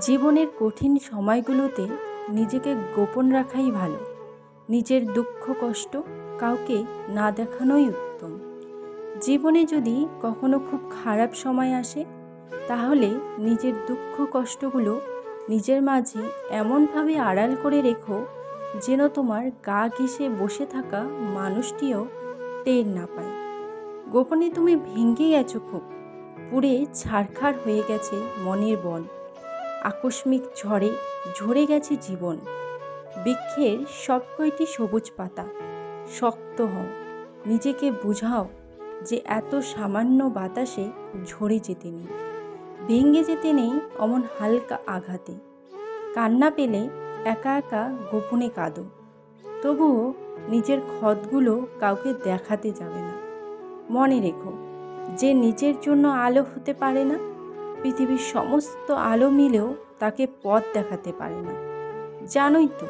জীবনের কঠিন সময়গুলোতে নিজেকে গোপন রাখাই ভালো। নিজের দুঃখ, কষ্ট কাউকে না দেখানোই উত্তম। জীবনে যদি কখনো খুব খারাপ সময় আসে, তাহলে নিজের দুঃখ, কষ্টগুলো নিজের মাঝে এমনভাবে আড়াল করে রেখো যেন তোমার গা ঘেঁষে বসে থাকা মানুষটিও টের না পায়। গোপনে তুমি ভেঙে গেছো খুব। পুড়ে ছারখার হয়ে গেছে মনের বন। আকস্মিক ঝড়ে ঝরে গেছে জীবন। বৃক্ষের সব কয়টি সবুজ পাতা। শক্ত হও, নিজেকে বুঝাও যে এত সামান্য বাতাসে ঝরে যেতে নেই। ভেঙে যেতে নেই অমন হালকা আঘাতে। কান্না পেলে একা একা গোপনে কাঁদো। তবুও নিজের ক্ষতগুলো কাউকে দেখাতে যাবে না। মনে রেখো, যে নিজের জন্য আলো হতে পারে না পৃথিবীর সমস্ত আলো মিলেও তাকে পথ দেখাতে পারে না। জানোই তো